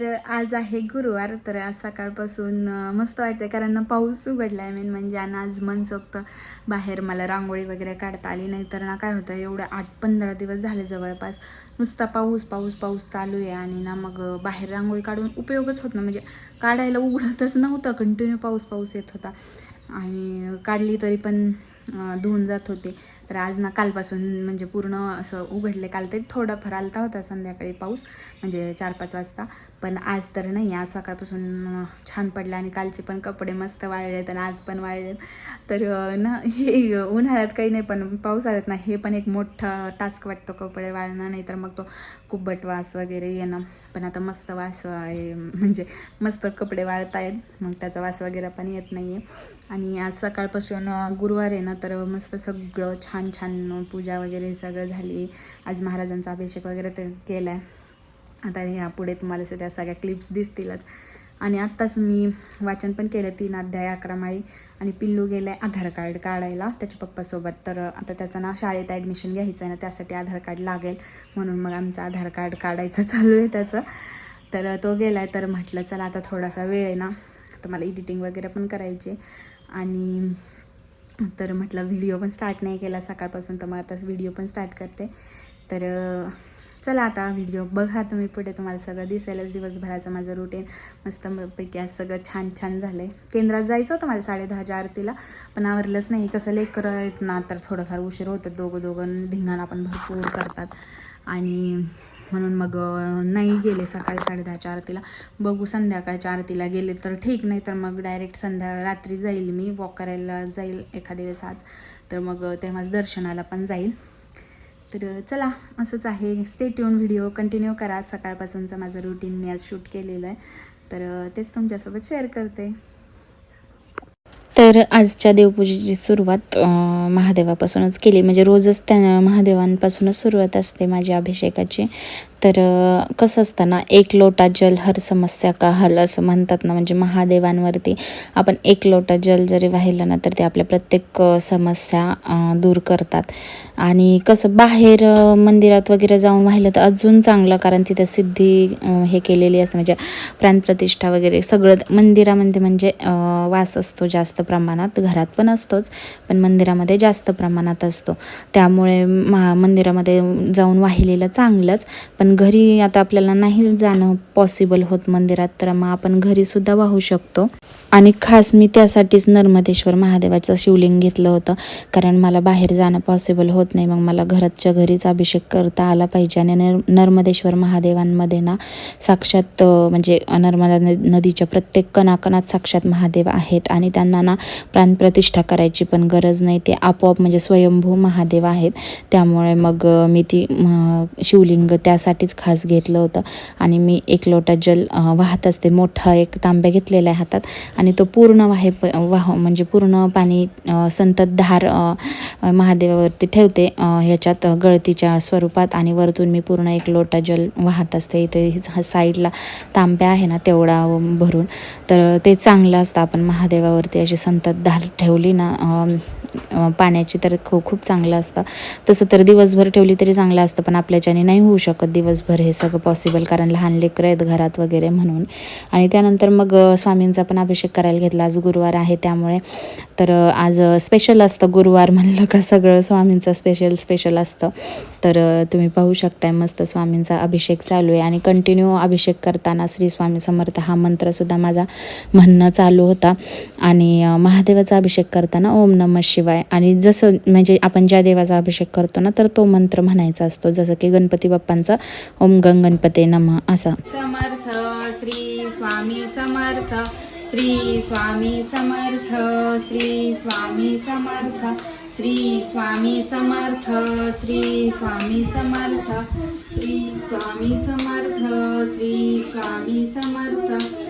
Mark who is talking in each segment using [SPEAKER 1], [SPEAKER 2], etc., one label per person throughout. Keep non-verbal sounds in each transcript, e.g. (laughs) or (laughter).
[SPEAKER 1] तर आज आहे गुरुवार तर आज सकाळपासून मस्त वाटते कारण पाऊस उघडला आहे मेन म्हणजे आणि आज मनसोक्त बाहेर मला रांगोळी वगैरे काढता आली नाही. तर ना काय होतं एवढं आठ पंधरा दिवस झाले जवळपास. नुसता पाऊस पाऊस पाऊस चालू आहे आणि ना मग बाहेर रांगोळी काढून उपयोगच होत ना म्हणजे काढायला उघडतच नव्हतं. कंटिन्यू पाऊस पाऊस येत होता. आणि काढली तरी पण धुवून जात होते. तर आज ना कालपासून म्हणजे पूर्ण असं उघडले. काल तरी थोडाफार आलता होता संध्याकाळी पाऊस. म्हणजे चार पाच वाजता. पण आज तर नाही आज सकाळपासून छान पडला आणि कालचे पण कपडे मस्त वाळलेत आणि आज पण वाळलेत. तर ना हे उन्हाळ्यात काही नाही पण पावसाळ्यात ना हे पण एक मोठा टास्क वाटतो कपडे वाळणं नाही तर मग तो कुब्बट वास वगैरे येणं. पण आता मस्त वास आहे म्हणजे मस्त कपडे वाळतायत मग त्याचा वास वगैरे पण येत नाही आहे आणि आज सकाळपासून गुरुवार आहे ना तर मस्त सगळं छान छान पूजा वगैरे सगळं झाली. आज महाराजांचा अभिषेक वगैरे ते केला आहे आता यापुढे तुम्हाला सध्या सगळ्या क्लिप्स दिसतीलच. आणि आत्ताच मी वाचन पण केलं तीन अध्याय अकरा माळी आणि पिल्लू गेलं आहे आधार कार्ड काढायला. त्याच्या पप्पासोबत. तर आता त्याचं ना शाळेत ॲडमिशन घ्यायचं आहे ना त्यासाठी आधार कार्ड लागेल. म्हणून मग आमचं आधार कार्ड काढायचं चालू आहे त्याचं. तर तो गेला आहे तर म्हटलं चला आता थोडासा वेळ आहे ना तर मला एडिटिंग वगैरे पण करायची आणि तर म्हटलं व्हिडिओ पण स्टार्ट नाही केला सकाळपासून तर मग आता व्हिडिओ पण स्टार्ट करते. तर चला आता व्हिडिओ बघा तुम्ही पुढे. तुम्हाला सगळं दिसेलच. दिवसभराचं माझं रुटीन मस्त पैकी आज सगळं छान छान झालं आहे केंद्रात जायचं होतं मला साडे दहाच्या आरतीला पण आवरलंच नाही. कसं लेकर येत ना तर थोडंफार उशीर होतं. दोघं दोघं धिंगाणा पण भरपूर करतात. आणि म्हणून मग नाही गेले सकाळी साडेदहाच्या आरतीला. बघू संध्याकाळच्या आरतीला गेले तर ठीक नाही तर मग डायरेक्ट संध्या रात्री जाईल मी. वॉक करायला जाईल एखाद्या वेळेस आज. तर मग तेव्हाच दर्शनाला पण जाईल. तर चला असंच आहे. स्टेट येऊन व्हिडिओ कंटिन्यू करा. सकाळपासूनचं माझं रुटीन मी आज शूट केलेलं आहे. तर तेच तुमच्यासोबत शेअर करते.
[SPEAKER 2] तर आजच्या देवपूजेची सुरुवात महादेवापासूनच केली. म्हणजे रोजच त्या महादेवांपासूनच सुरुवात असते माझ्या अभिषेकाची. तर कसं असतं ना एक लोटा जल हर समस्या का हल असं म्हणतात ना म्हणजे महादेवांवरती आपण एक लोटा जल जरी वाहिलं ना तर ते आपल्या प्रत्येक समस्या दूर करतात. आणि कसं बाहेर मंदिरात वगैरे जाऊन वाहिलं तर अजून चांगलं कारण तिथं सिद्धी हे केलेली असते. म्हणजे प्राणप्रतिष्ठा वगैरे सगळं मंदिरामध्ये म्हणजे वास असतो जास्त प्रमाणात. घरात पण असतोच पण मंदिरामध्ये जास्त प्रमाणात असतो. त्यामुळे मा मंदिरामध्ये जाऊन वाहिलेलं चांगलंच पण घरी आता आपल्याला नाही जाणं पॉसिबल होत मंदिरात तर मग आपण घरीसुद्धा वाहू शकतो. आणि खास मी त्यासाठीच नर्मदेश्वर महादेवाचं शिवलिंग घेतलं होतं कारण मला बाहेर जाणं पॉसिबल होत नाही. मग मला घराच्या घरीच अभिषेक करता आला पाहिजे. आणि नर नर्मदेश्वर महादेवांमध्ये ना साक्षात म्हणजे नर्मदा न- नदीच्या प्रत्येक कणाकणात साक्षात महादेव आहेत. आणि त्यांना ना प्राणप्रतिष्ठा करायची पण गरज नाही. ते आपोआप म्हणजे स्वयंभू महादेव आहेत. त्यामुळे मग मी ती शिवलिंग शिवलिंग त्यासाठीच खास घेतलं होतं. आणि मी एक लोटा जल वाहत असते. मोठा एक तांब्या घेतलेला आहे हातात. आणि तो पूर्ण वाहे वाह म्हणजे पूर्ण पाणी संततधार महादेवावरती ठेवते. ह्याच्यात गळतीच्या स्वरूपात आणि वरतून मी पूर्ण एक लोटा जल वाहत असते. इथे साईडला तांब्या आहे ना तेवढा भरून. तर ते चांगलं असतं. आपण महादेवावरती अशी संततधार ठेवली ना पाण्याची तर खूप खूप चांगलं असतं. तसं तर दिवसभर ठेवली तरी चांगलं असतं पण आपल्याच्याने नाही होऊ शकत दिवसभर हे सगळं पॉसिबल कारण लहान लेकरं आहेत घरात वगैरे म्हणून. आणि त्यानंतर मग स्वामींचा पण अभिषेक करायला घेतला. आज गुरुवार आहे त्यामुळे. तर आज स्पेशल असतं गुरुवार म्हणलं का सगळं स्वामींचं स्पेशल स्पेशल असतं. तर तुम्ही पाहू शकताय मस्त स्वामींचा अभिषेक चालू आहे. आणि कंटिन्यू अभिषेक करताना श्री स्वामी समर्थ हा मंत्रसुद्धा माझा म्हणणं चालू होता. आणि महादेवाचा अभिषेक करताना ओम नमः शिवाय. आणि जसं म्हणजे आपण ज्या देवाचा अभिषेक करतो ना तर तो मंत्र म्हणायचा असतो जसं की गणपती बाप्पांचा ओम गंग गणपते नमः असा.
[SPEAKER 1] समर्थ श्री स्वामी समर्थ श्री स्वामी समर्थ श्री स्वामी समर्थ श्री स्वामी समर्थ श्री स्वामी समर्थ श्री स्वामी समर्थ श्री स्वामी समर्थ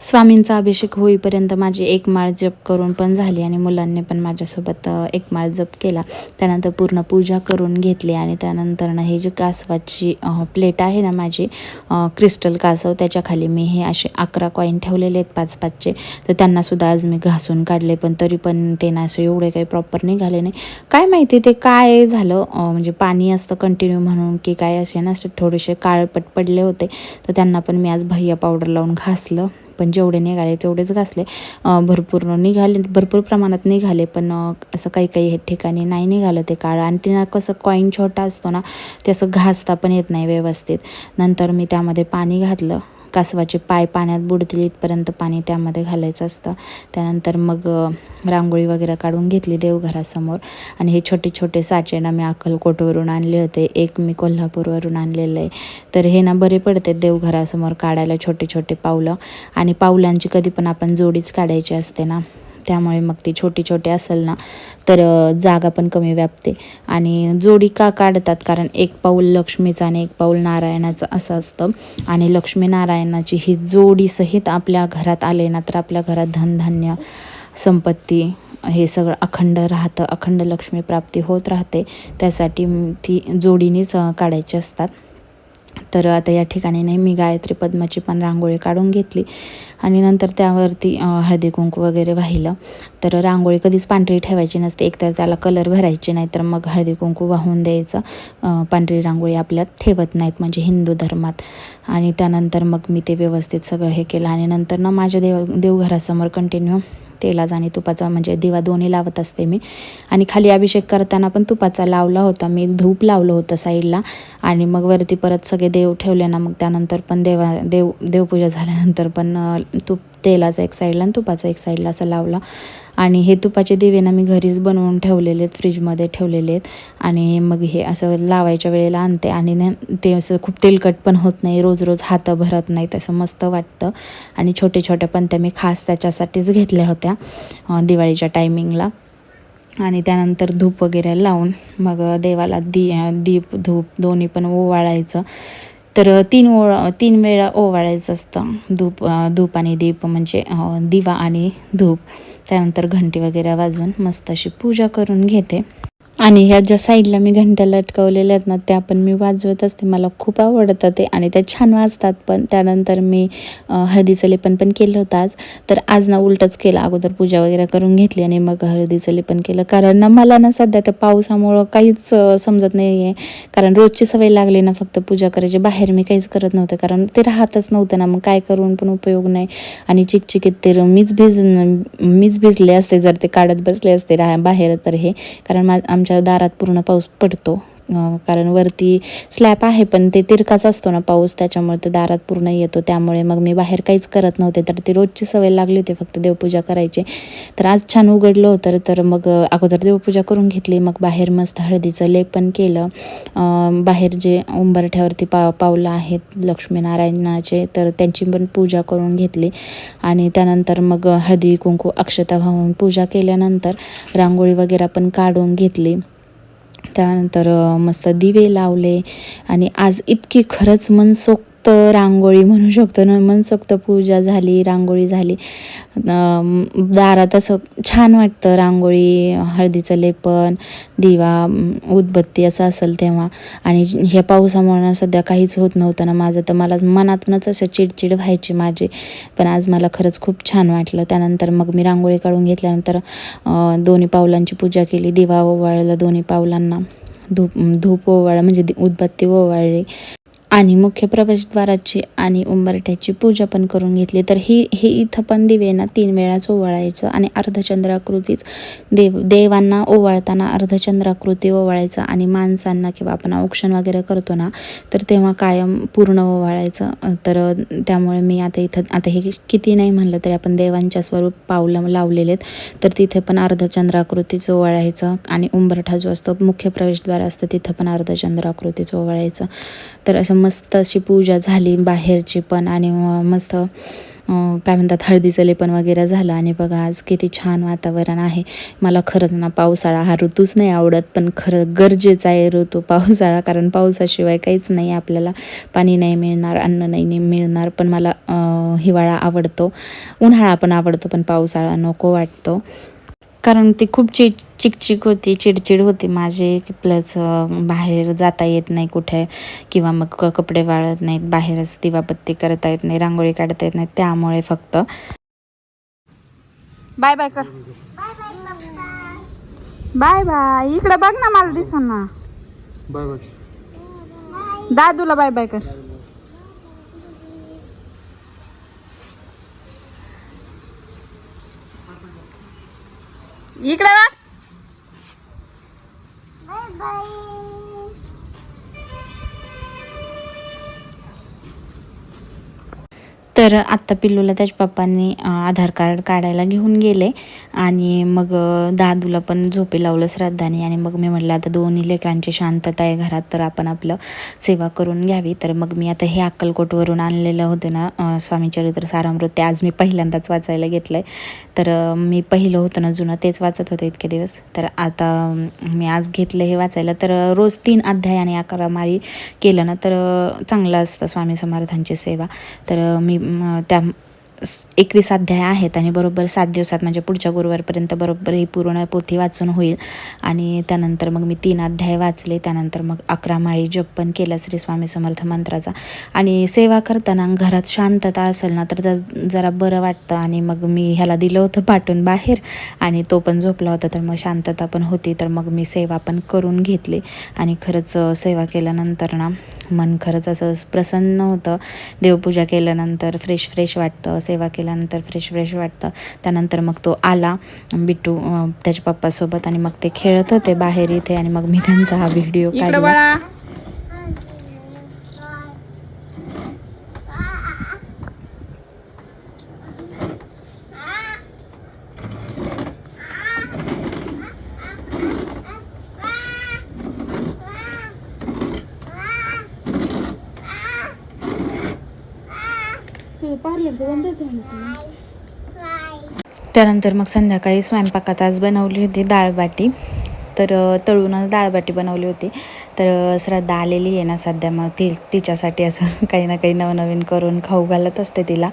[SPEAKER 2] स्वामींचा अभिषेक होईपर्यंत माझी एक माळ जप करून पण झाली आणि मुलांनी पण माझ्यासोबत एक माळ जप केला. त्यानंतर पूर्ण पूजा करून घेतली आणि त्यानंतर ना हे जी कासवाची प्लेट आहे ना माझी क्रिस्टल कासव त्याच्याखाली मी हे असे अकरा कॉईन ठेवलेले आहेत पाच पाचचे. तर त्यांनासुद्धा आज मी घासून काढले पण तरी पण ते ना असं एवढे काही प्रॉपर निघाले नाही. काय माहिती ते काय झालं म्हणजे पाणी असतं कंटिन्यू म्हणून की काय असे ना असे थोडेसे काळपट पडले होते. तर त्यांना पण मी आज भैया पावडर लावून घासलं. पण जेवढे निघाले तेवढेच घासले. भरपूर निघाले भरपूर प्रमाणात निघाले पण असं काही काही ठिकाणी नाही निघालं ते काळं. आणि ते कसं कॉईन छोटा असतो ना ते असं घासता पण येत नाही व्यवस्थित. नंतर मी त्यामध्ये पाणी घातलं. कासवाचे पाय पाण्यात बुडतील इथपर्यंत पाणी त्यामध्ये घालायचं असतं. त्यानंतर मग रांगोळी वगैरे काढून घेतली देवघरासमोर. आणि हे छोटे छोटे साचे ना मी अक्कलकोटवरून आणले होते. एक मी कोल्हापूरवरून आणलेलं आहे. तर हे ना बरे पडते देवघरासमोर काढायला छोटे छोटे पावलं. आणि पावलांची कधी पण आपण जोडीच काढायची असते ना. त्यामुळे मग ती छोटी छोटी असेल ना तर जागा पण कमी व्यापते. आणि जोडी का काढतात? कारण एक पाऊल लक्ष्मीचं आणि एक पाऊल नारायणाचं असं असतं. आणि लक्ष्मी नारायणाची ही जोडीसहित आपल्या घरात आले ना तर आपल्या घरात धनधान्य संपत्ती हे सगळं अखंड राहतं. अखंड लक्ष्मी प्राप्ती होत राहते. त्यासाठी ती जोडीनेच काढायची असतात. तर आता या ठिकाणी नाही मी गायत्री पद्माची पण रांगोळी काढून घेतली. आणि नंतर त्यावरती हळदी कुंकू वगैरे वाहिलं. तर रांगोळी कधीच पांढरी ठेवायची नसते. एकतर त्याला कलर भरायचे नाही तर मग हळदी कुंकू वाहून द्यायचं. पांढरी रांगोळी आपल्यात ठेवत नाहीत म्हणजे हिंदू धर्मात. आणि त्यानंतर मग मी ते व्यवस्थित सगळं हे केलं. आणि नंतर ना माझ्या देव देवघरासमोर कंटिन्यू तेलाचा आणि तुपाचा म्हणजे दिवा दोन्ही लावत असते मी. आणि खाली अभिषेक करताना पण तुपाचा लावला होता. मी धूप लावलं होतं साईडला आणि मग वरती परत सगळे देव ठेवले ना मग त्यानंतर पण देवा देव देवपूजा झाल्यानंतर पण तूप तेलाचा एक साईडला आणि तुपाचा एक साईडला असं लावला. आणि हे तुपाचे दिवे ना मी घरीच बनवून ठेवलेले आहेत फ्रीजमध्ये ठेवलेले आहेत. आणि मग हे असं लावायच्या वेळेला आणते आणि न ते असं खूप तेलकट पण होत नाही रोज रोज हातं भरत नाही तसं मस्त वाटतं. आणि छोटे छोट्या पण त्या मी खास त्याच्यासाठीच घेतल्या होत्या दिवाळीच्या टायमिंगला आणि त्यानंतर धूप वगैरे लावून मग देवाला दी दीप धूप दोन्ही पण ओवाळायचं. तर तीन ओळ तीन वेळा ओवाळायचं असतं धूप धूप आणि दीप म्हणजे दिवा आणि धूप. त्यानंतर घंटी वगैरे वाजवून मस्त अशी पूजा करून घेते. आणि ह्या ज्या साईडला मी घंट्या लटकवलेल्या आहेत ना त्या पण मी वाजवत असते. मला खूप आवडतं ते आणि त्या छान वाजतात पण. त्यानंतर मी हळदीचं लेपन पण केलं होतं आज. तर आज ना उलटंच केलं. अगोदर पूजा वगैरे करून घेतली आणि मग हळदीचं लेपन केलं. कारण ना मला ना सध्या त्या पावसामुळं काहीच समजत नाही आहे कारण रोजची सवय लागली ना फक्त पूजा करायची. बाहेर मी काहीच करत नव्हते. कारण ते राहतच नव्हतं ना. मग काय करून पण उपयोग नाही. आणि चिकचिकीत ते र- मीच भिज मीच भिजले असते. जर ते काढत बसले असते रा बाहेर तर हे. कारण मा आमच्या दारात पूर्ण पाऊस पडतो. कारण वरती स्लॅब आहे पण ते तिरकाच असतो ना पाऊस त्याच्यामुळे ते दारात पूर्ण येतो. त्यामुळे मग मी बाहेर काहीच करत नव्हते तर ती रोजची सवय लागली होती फक्त देवपूजा करायची. तर आज छान उघडलं होतं तर मग अगोदर देवपूजा करून घेतली मग बाहेर मस्त हळदीचं लेपन केलं. बाहेर जे उंबरठ्यावरती पा पावलं आहेत लक्ष्मीनारायणाचे तर त्यांची पण पूजा करून घेतली. आणि त्यानंतर मग हळदी कुंकू अक्षता वाहून पूजा केल्यानंतर रांगोळी वगैरे पण काढून घेतली. त्यानंतर मस्त दिवे लावले. आणि आज इतकी खरंच मनसोक्त रांगोळी म्हणू शकतो ना. मनसोक्त पूजा झाली रांगोळी झाली. दारात असं छान वाटतं रांगोळी हळदीचं लेपन दिवा उदबत्ती असं असेल तेव्हा. आणि ह्या पावसामुळे सध्या काहीच होत नव्हतं ना माझं. तर मला मनातूनच असं चिडचिड व्हायची माझी. पण आज मला खरंच खूप छान वाटलं. त्यानंतर मग मी रांगोळी काढून घेतल्यानंतर दोन्ही पावलांची पूजा केली. दिवा ओवाळला दोन्ही पावलांना. धूप धूप ओवाळ म्हणजे उदबत्ती ओवाळली. आणि मुख्य प्रवेशद्वाराची आणि उंबरठ्याची पूजा पण करून घेतली. तर ही हे इथं पण दिवेना तीन वेळाच ओवाळायचं आणि अर्धचंद्राकृतीच देव देवांना ओवाळताना अर्धचंद्राकृती ओवाळायचं आणि माणसांना किंवा आपण औक्षण वगैरे करतो ना तर तेव्हा कायम पूर्ण ओवाळायचं. तर त्यामुळे मी आता इथं आता हे किती नाही म्हणलं तरी आपण देवांच्या स्वरूप पावलं लावलेले आहेत. तर तिथे पण अर्धचंद्राकृतीचं ओवाळायचं आणि उंबरठा जो असतो मुख्य प्रवेशद्वार असतं तिथं पण अर्धचंद्राकृतीचं ओवाळायचं. तर असं मस्त अशी पूजा झाली बाहेरची पण आणि मस्त काय म्हणतात हळदीचं लेपन वगैरे झालं. आणि बघा आज किती छान वातावरण आहे. मला खरंच ना पावसाळा हा ऋतूच नाही आवडत पण खरं गरजेचा आहे ऋतू पावसाळा. कारण पावसाशिवाय काहीच नाही आपल्याला पाणी नाही मिळणार अन्न नाही नाही मिळणार. पण मला हिवाळा आवडतो. उन्हाळा पण आवडतो पण पावसाळा नको वाटतो. कारण ते खूप चिक चिकचिक होती चिडचिड होती. माझी प्लस बाहेर जाता येत नाही कुठे किंवा मग क- कपडे वाळत नाहीत बाहेरच दिवाबत्ती करता येत नाही रांगोळी काढता येत नाही त्यामुळे फक्त
[SPEAKER 1] बाय बाय कर. बाय बाय इकडे बघ ना मला दिस ना
[SPEAKER 3] बाय बाय
[SPEAKER 1] दादूला बाय बाय कर. इकडे बघ. 拜。
[SPEAKER 2] तर आत्ता पिल्लूला त्याच्या पप्पांनी आधार कार्ड काढायला घेऊन गेले. आणि मग दादूला पण झोपे लावलं श्रद्धाने. आणि मग मी म्हटलं आता दोन्ही लेकरांची शांतता आहे घरात तर आपण आपलं सेवा करून घ्यावी. तर मग मी आता हे अक्कलकोटवरून आणलेलं होतं ना स्वामी चरित्र सारामृत. ते आज मी पहिल्यांदाच वाचायला घेतलं आहे तर मी पहिलं होतं ना जुनं तेच वाचत होते इतके दिवस. तर आता मी आज घेतलं हे वाचायला. तर रोज तीन अध्याय आणि अकरा माळी केलं ना तर चांगलं असतं स्वामी समर्थांची सेवा. तर मी त्या स- एकवीस अध्याय आहेत आणि बरोबर सात दिवसात म्हणजे पुढच्या गुरुवारपर्यंत बरोबर ही पूर्ण पोथी वाचून होईल. आणि त्यानंतर मग मी तीन अध्याय वाचले त्यानंतर मग अकरा माळी जप पण केला श्री स्वामी समर्थ मंत्राचा. आणि सेवा करताना घरात शांतता असेल ना तर ज- जरा बरं वाटतं. आणि मग मी ह्याला दिलं होतं पाठून बाहेर आणि तो पण झोपला होता तर मग शांतता पण होती. तर मग मी सेवा पण करून घेतली. आणि खरंच सेवा केल्यानंतर ना मन खरंच असं प्रसन्न होतं. देवपूजा केल्यानंतर फ्रेश फ्रेश वाटतं. सेवा केल्यानंतर फ्रेश फ्रेश वाटतं. त्यानंतर मग तो आला बिट्टू त्याच्या पप्पासोबत आणि मग ते खेळत होते बाहेर इथे आणि मग मी त्यांचा हा व्हिडिओ काढला. त्यानंतर मग संध्याकाळी स्वयंपाकात आज बनवली होती डाळबाटी. तर तळूनच डाळबाटी बनवली होती. तर श्रद्धा आलेली आहे ना सध्या. मग ती तिच्यासाठी असं (laughs) काही ना काही नवनवीन करून खाऊ घालत असते तिला.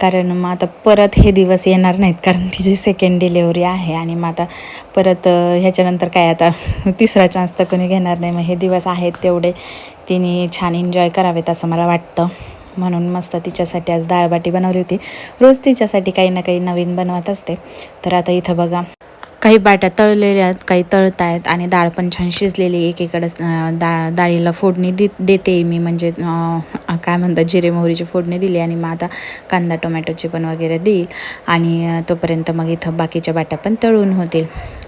[SPEAKER 2] कारण मग आता परत हे दिवस येणार नाहीत कारण तिची सेकंड डिलेवरी आहे आणि मग आता परत ह्याच्यानंतर काय आता (laughs) तिसरा चान्स तर कोणी घेणार नाही. मग हे दिवस आहेत तेवढे. तिने छान एन्जॉय करावेत असं मला वाटतं. म्हणून मस्त तिच्यासाठी आज डाळबाटी बनवली होती. रोज तिच्यासाठी काही ना काही नवीन बनवत असते. तर आता इथं बघा. काही बाट्या तळलेल्या आहेत काही तळत आहेत आणि डाळ पण छान शिजलेली एकीकडं डाळ डाळीला फोडणी दे देते मी. म्हणजे काय म्हणतात जिरे मोहरीची फोडणी दिली आणि मग आता कांदा टोमॅटोची पण वगैरे देईल. आणि तोपर्यंत मग इथं बाकीच्या बाट्या पण तळून होतील.